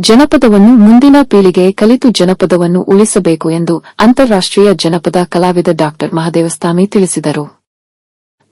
ಜನಪದವನ್ನು ಮುಂದಿನ ಪೀಳಿಗೆ ಕಲಿತು ಜನಪದವನ್ನು ಉಳಿಸಬೇಕು ಎಂದು ಅಂತಾರಾಷ್ಟ್ರೀಯ ಜನಪದ ಕಲಾವಿದ ಡಾ. ಮಹದೇವಸ್ವಾಮಿ ತಿಳಿಸಿದರು.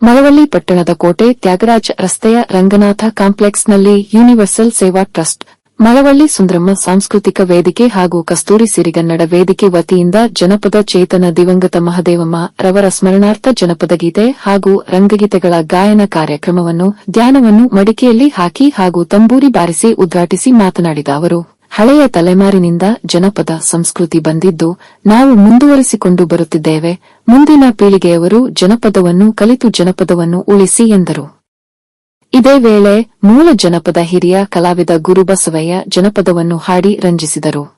ಮಳವಳ್ಳಿ ಪಟ್ಟಣದ ಕೋಟೆ ತ್ಯಾಗರಾಜ ರಸ್ತೆಯ ರಂಗನಾಥ ಕಾಂಪ್ಲೆಕ್ಸ್ನಲ್ಲಿ ಯೂನಿವರ್ಸಲ್ ಸೇವಾ ಟ್ರಸ್ಟ್ ಮಳವಳ್ಳಿ ಸುಂದ್ರಮ್ಮ ಸಾಂಸ್ಕೃತಿಕ ವೇದಿಕೆ ಹಾಗೂ ಕಸ್ತೂರಿ ಸಿರಿಗನ್ನಡ ವೇದಿಕೆ ವತಿಯಿಂದ ಜನಪದ ಚೇತನ ದಿವಂಗತ ಮಹದೇವಮ್ಮ ರವರ ಸ್ಮರಣಾರ್ಥ ಜನಪದ ಗೀತೆ ಹಾಗೂ ರಂಗಗೀತೆಗಳ ಗಾಯನ ಕಾರ್ಯಕ್ರಮವನ್ನು, ಧ್ಯಾನವನ್ನು ಮಡಿಕೆಯಲ್ಲಿ ಹಾಕಿ ಹಾಗೂ ತಂಬೂರಿ ಬಾರಿಸಿ ಉದ್ಘಾಟಿಸಿ ಮಾತನಾಡಿದ ಅವರು, ಹಳೆಯ ತಲೆಮಾರಿನಿಂದ ಜನಪದ ಸಂಸ್ಕೃತಿ ಬಂದಿದ್ದು, ನಾವು ಮುಂದುವರಿಸಿಕೊಂಡು ಬರುತ್ತಿದ್ದೇವೆ. ಮುಂದಿನ ಪೀಳಿಗೆಯವರು ಜನಪದವನ್ನು, ಕಲಿತು ಜನಪದವನ್ನು ಉಳಿಸಿ ಎಂದರು. ಇದೇ ವೇಳೆ ಮೂಲ ಜನಪದ ಹಿರಿಯ ಕಲಾವಿದ ಗುರುಬಸವಯ್ಯ ಜನಪದವನ್ನು ಹಾಡಿ ರಂಜಿಸಿದರು.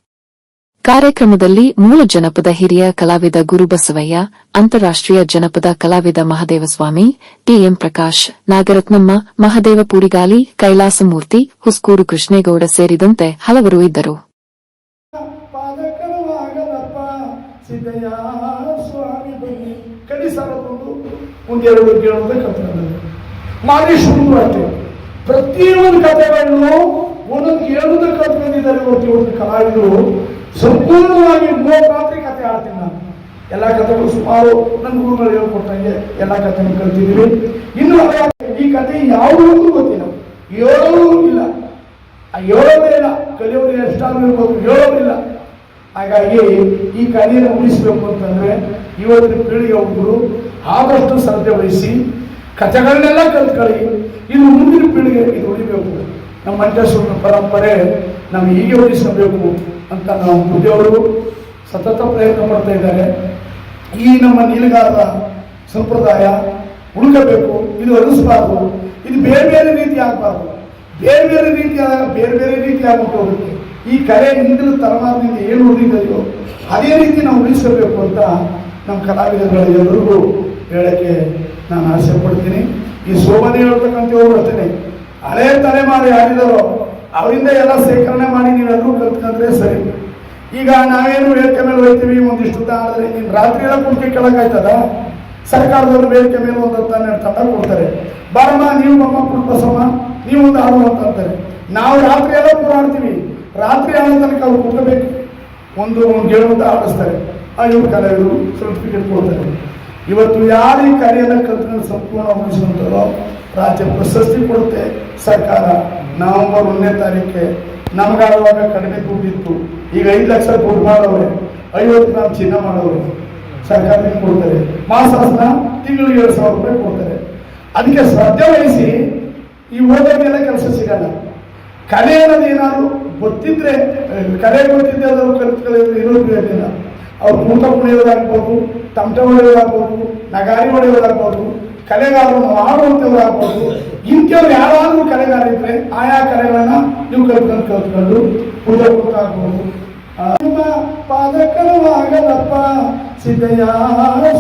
ಕಾರ್ಯಕ್ರಮದಲ್ಲಿ ಮೂಲ ಜನಪದ ಹಿರಿಯ ಕಲಾವಿದ ಗುರುಬಸವಯ್ಯ ಅಂತಾರಾಷ್ಟ್ರೀಯ ಜನಪದ ಕಲಾವಿದ ಮಹದೇವಸ್ವಾಮಿ, ಟಿಎಂ ಪ್ರಕಾಶ್, ನಾಗರತ್ನಮ್ಮ, ಮಹದೇವ ಪೂರಿಗಾಲಿ ಕೈಲಾಸಮೂರ್ತಿ ಹುಸ್ಕೂರು ಕೃಷ್ಣೇಗೌಡ ಸೇರಿದಂತೆ ಹಲವರು ಇದ್ದರು. ಸಿದ್ದಯ್ಯ ಸ್ವಾಮಿ ಬನ್ನಿ. ಕಡಿ ಸಾರಬಹುದು ಒಂದೆರಡು ಕೇಳೋದ ಕಥೆ ಮಾಡಿ ಶುರು ಮಾಡ್ತೇವೆ ಪ್ರತಿಯೊಂದು ಕಥೆಗಳನ್ನು ಒಂದೊಂದು ಹೇಳುವುದಕ್ಕೆ ಕಲ್ತ್ಕೊಂಡಿದ್ದಾರೆ ಇವತ್ತು ಒಂದು ಕಲಾವಿದರು. ಸಂಪೂರ್ಣವಾಗಿ ಮೂವತ್ತು ರಾತ್ರಿ ಕಥೆ ಆಡ್ತೀನಿ ನಾನು. ಎಲ್ಲ ಕಥೆಗಳು ಸುಮಾರು ನನ್ನ ಗುರುಗಳು ಹೇಳ್ಕೊಟ್ಟಂಗೆ ಎಲ್ಲ ಕಥೆನೂ ಕಲ್ತಿದ್ದೀವಿ ಇನ್ನು ಈ ಕಥೆ ಯಾವುದೂ ಗೊತ್ತಿಲ್ಲ. ಹೇಳೋದು ಇಲ್ಲ. ಹೇಳೋದೇ ಇಲ್ಲ. ಕಲಿಯೋರು ಎಷ್ಟಾದ್ರೂ ಇರ್ಬೋದು ಹೇಳೋದಿಲ್ಲ ಹಾಗಾಗಿ ಈ ಕಲೆಯನ್ನು ಉಳಿಸ್ಬೇಕು ಅಂತಂದ್ರೆ ಇವತ್ತಿನ ಪೀಳಿಗೆ ಒಬ್ಬರು ಆದಷ್ಟು ಸಾಧ್ಯ ವಹಿಸಿ ಕಥೆಗಳನ್ನೆಲ್ಲ ಕಲ್ತ್ಕೊಳ್ಳಿ. ಇದು ಮುಂದಿನ ಪೀಳಿಗೆ ಇದು ಉಳಿಬೇಕು. ನಮ್ಮ ಮಂಟೇಶ್ವರನ ಪರಂಪರೆ ನಾವು ಹೀಗೆ ಉಳಿಸಬೇಕು ಅಂತ ನಾವು ಮುದ್ದೆಯವರು ಸತತ ಪ್ರಯತ್ನ ಪಡ್ತಾ ಇದ್ದಾರೆ. ಈ ನಮ್ಮ ನೀಲಗಾರದ ಸಂಪ್ರದಾಯ ಉಳ್ಕಬೇಕು. ಇದು ಅನಿಸ್ಬಾರ್ದು ಇದು ಬೇರೆ ಬೇರೆ ರೀತಿ ಆಗಬಾರ್ದು. ಬೇರೆ ಬೇರೆ ರೀತಿ ಆದಾಗ ಬೇರೆ ಬೇರೆ ರೀತಿ ಆಗ್ಬಿಟ್ಟು ಹೋಗುತ್ತೆ. ಈ ಕಲೆ ಹಿಂದಿನ ತರಮಾರದಿಂದ ಏನು ಉಳಿದಿದೆಯೋ ಅದೇ ರೀತಿ ನಾವು ಉಳಿಸಬೇಕು ಅಂತ ನಮ್ಮ ಕಲಾವಿದರುಗಳ ಎಲ್ಲರಿಗೂ ಹೇಳಕ್ಕೆ ನಾನು ಆಸೆ ಪಡ್ತೀನಿ. ಈ ಶೋಭನೆ ಹೇಳ್ತಕ್ಕಂಥವ್ರು ಅಷ್ಟೇ ಹಳೆ ತಲೆಮಾರು ಯಾರಿದಾರೋ, ಅವರಿಂದ ಎಲ್ಲ ಶೇಖರಣೆ ಮಾಡಿ ನೀವೆಲ್ಲರೂ ಕಲ್ತ್ಕೊಂಡ್ರೆ ಸರಿ. ಈಗ ನಾವೇನು ವೇದಿಕೆ ಮೇಲೆ ಹೋಗ್ತೀವಿ, ಒಂದಿಷ್ಟು ಆದರೆ ನೀನು ರಾತ್ರಿ ಎಲ್ಲ ಕುಡ್ಕೆ ಕೆಳಗಾಯ್ತದ? ಸರ್ಕಾರದವರು ವೇದಿಕೆ ಮೇಲೆ ಒಂದು ಹನ್ನೆರಡು ತಂಡ ಕೊಡ್ತಾರೆ. ಬಾರಮ್ಮ, ನೀವು ಬಮ್ಮ ಕುಟುಂಬಸಮ್ಮ ನೀವು ಒಂದು ಹಾಡು ಅಂತ ಅಂತಾರೆ. ನಾವು ರಾತ್ರಿ ಎಲ್ಲ ಹೋರಾಡ್ತೀವಿ ರಾತ್ರಿ ಆದ ತನಕ ಅವ್ರು ಕುಡ್ಕೋಬೇಕು ಒಂದು ಒಂದು ಹೇಳುವಂತ ಆಡಿಸ್ತಾರೆ ಆ ಇವ್ರು ಕಲಾವಿದರು ಸರ್ಟಿಫಿಕೇಟ್ ಕೊಡ್ತಾರೆ. ಇವತ್ತು ಯಾರು ಈ ಕಾರ್ಯದ ಕಲ್ತ್ಕೊಂಡು ಸಂಪೂರ್ಣ ಮುಗಿಸುವಂತಾರೋ ರಾಜ್ಯ ಪ್ರಶಸ್ತಿ ಕೊಡುತ್ತೆ. ಸರ್ಕಾರ ನವೆಂಬರ್ ಒಂದನೇ ತಾರೀಕೆ ನಮಗಾಗುವಾಗ ಕಡಿಮೆ ದುಡ್ಡಿತ್ತು ಈಗ ಐದು ಲಕ್ಷ ದುಡ್ಡು ಮಾಡೋರೆ ಐವತ್ತು ಗ್ರಾಮ್ ಚಿನ್ನ ಮಾಡೋರು ಸರ್ಕಾರ ಕೊಡ್ತಾರೆ. ಮಾಸಾಸನ ತಿಂಗಳಿಗೆ ಎರಡು ಸಾವಿರ ರೂಪಾಯಿ ಕೊಡ್ತಾರೆ. ಅದಕ್ಕೆ ಶ್ರದ್ಧೆ ವಹಿಸಿ ಈ ಓದೋರಿಗೆಲ್ಲ ಕೆಲಸ ಸಿಗಲ್ಲ. ಕಲೆ ಅನ್ನೋದು ಏನಾದ್ರು ಗೊತ್ತಿದ್ರೆ ಕಲೆ ಗೊತ್ತಿದ್ದೆ ಅದನ್ನು ಕಲಿತ್ಕೊಳ್ಳೋದು ಇರೋದು ಇರಲಿಲ್ಲ ಅವ್ರು ಕುಂಟ ಕುಣಿಯೋದಾಗ್ಬೋದು ತಮಟ ಹೊಡೆಯೋದಾಗ್ಬೋದು ನಗಾರಿ ಹೊಡೆಯೋದಾಗ್ಬೋದು ಕಲೆಗಾರರು ಮಾಡುವಂಥವ್ರಾಗ್ಬೋದು ಇಂಥವ್ರು ಯಾರಾದರೂ ಕಲೆಗಾರ ಇದ್ರೆ ಆಯಾ ಕಲೆಗಳನ್ನ ನೀವು ಕಲ್ತ್ಕೊಂಡು ಕಲ್ತ್ಕೊಂಡು ನಿಮ್ಮ ಪಾದಕರವಾಗದಪ್ಪ ಸಿದ್ದಯ್ಯ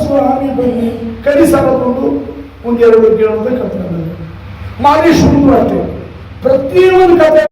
ಸ್ವಾಮಿ ಬನ್ನಿ. ಕಡಿ ಸಾರಬಹುದು ಒಂದೆರಡು ಕೇಳುವಂತ ಕಲ್ತ್ಕೊಂಡು ಮಾಡಿ ಶುರು ಅಷ್ಟೇ. ಪ್ರತಿಯೊಂದು ಕಥೆ